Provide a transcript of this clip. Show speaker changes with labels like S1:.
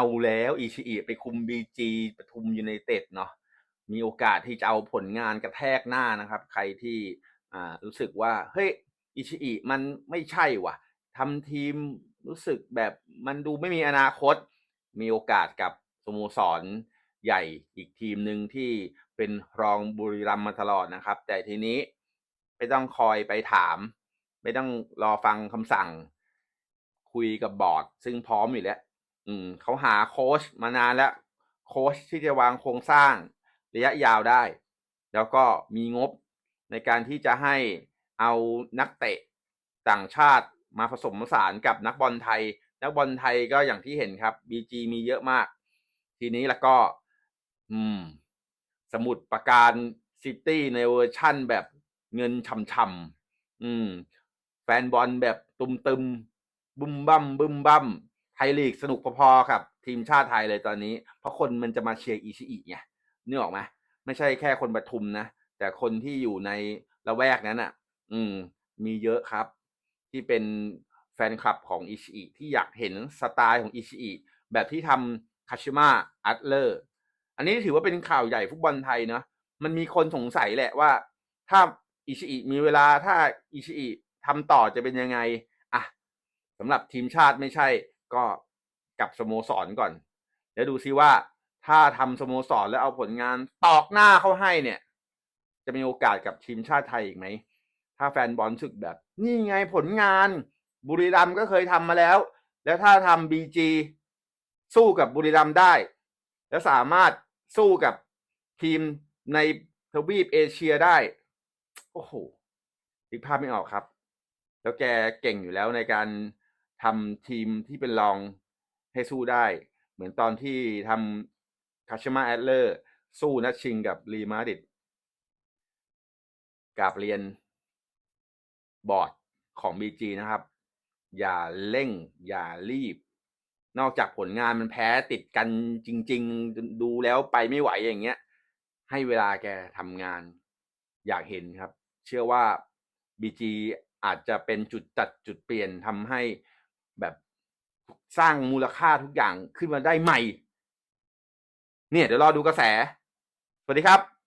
S1: เอาแล้วอิชิอิไปคุมบีจีปทุมยูไนเต็ดเนาะมีโอกาสที่จะเอาผลงานกระแทกหน้านะครับ ใครที่อ่ารู้สึกว่า เฮ้ยอิชิอิมันไม่ใช่ว่ะทำทีมรู้สึกแบบมันดูไม่มีอนาคต มีโอกาสกับสโมสรใหญ่อีกทีมหนึ่งที่เป็นรองบุรีรัมย์มาตลอดนะครับ แต่ทีนี้ไม่ต้องคอยไปถาม ไม่ต้องรอฟังคำสั่ง คุยกับบอร์ด ซึ่งพร้อมอยู่แล้ว อืมเขาหาโค้ชมานานแล้ว โค้ชที่จะวางโครงสร้างระยะยาวได้ แล้วก็มีงบในการที่จะให้เอานักเตะต่างชาติมาผสมผสานกับนักบอลไทย นักบอลไทยก็อย่างที่เห็นครับ BG มีเยอะมาก ทีนี้แล้วก็ อืม สมุดประการซิตี้ในเวอร์ชั่นแบบเงินช่ำๆอืม แฟนบอลแบบตุมตึมๆบึมบั่มบึมบั่ม ไทยลีกสนุกพอๆกับ ทีมชาติไทยเลยตอนนี้ เพราะคนมันจะมาเชียร์อิชิอิไงนึกออกไหมไม่ใช่แค่คนปทุมนะ แต่คนที่อยู่ในละแวกนั้นอะ อืม มีเยอะครับ ที่เป็นแฟนคลับของอิชิอิที่อยากเห็นสไตล์ของอิชิอิแบบที่ทำคาชิมะอัตเลอร์อันนี้ถือว่าเป็นข่าวใหญ่ฟุตบอลไทยเนาะมันมีคนสงสัยแหละว่า ถ้าอิชิอิมีเวลาถ้าอิชิอิทำต่อจะเป็นยังไงอะสำหรับทีมชาติไม่ใช่ ก็กับสโมสรก่อนแล้วดูซิว่าถ้าทำสโมสรแล้วเอาผลงานตอกหน้าเข้าให้เนี่ย จะมีโอกาสกับทีมชาติไทยอีกไหม ถ้าแฟนบอลสึกแบบ นี่ไงผลงาน บุรีรัมย์ก็เคยทำมาแล้ว แล้วถ้าทำบีจีสู้กับบุรีรัมย์ได้ แล้วสามารถสู้กับทีมในทวีปเอเชียได้ โอ้โหนึกภาพไม่ออกครับ แล้วแกเก่งอยู่แล้วในการ ทำทีมที่เป็นรองให้สู้ได้ เหมือนตอนที่ทำคาชมาแอดเลอร์ สู้นัดชิงกับรีมาดิดกาบเรียนบอร์ดของ BG นะครับ อย่าเร่ง อย่ารีบ นอกจากผลงานมันแพ้ติดกันจริง ๆ ดูแล้วไปไม่ไหวอย่างเงี้ย ให้เวลาแกทำงาน อยากเห็นครับ เชื่อว่า BG อาจจะเป็นจุดตัดจุดเปลี่ยนทำให้ แบบสร้างมูลค่าทุกอย่างขึ้นมาได้ใหม่ เนี่ยเดี๋ยวรอดูกระแส สวัสดีครับ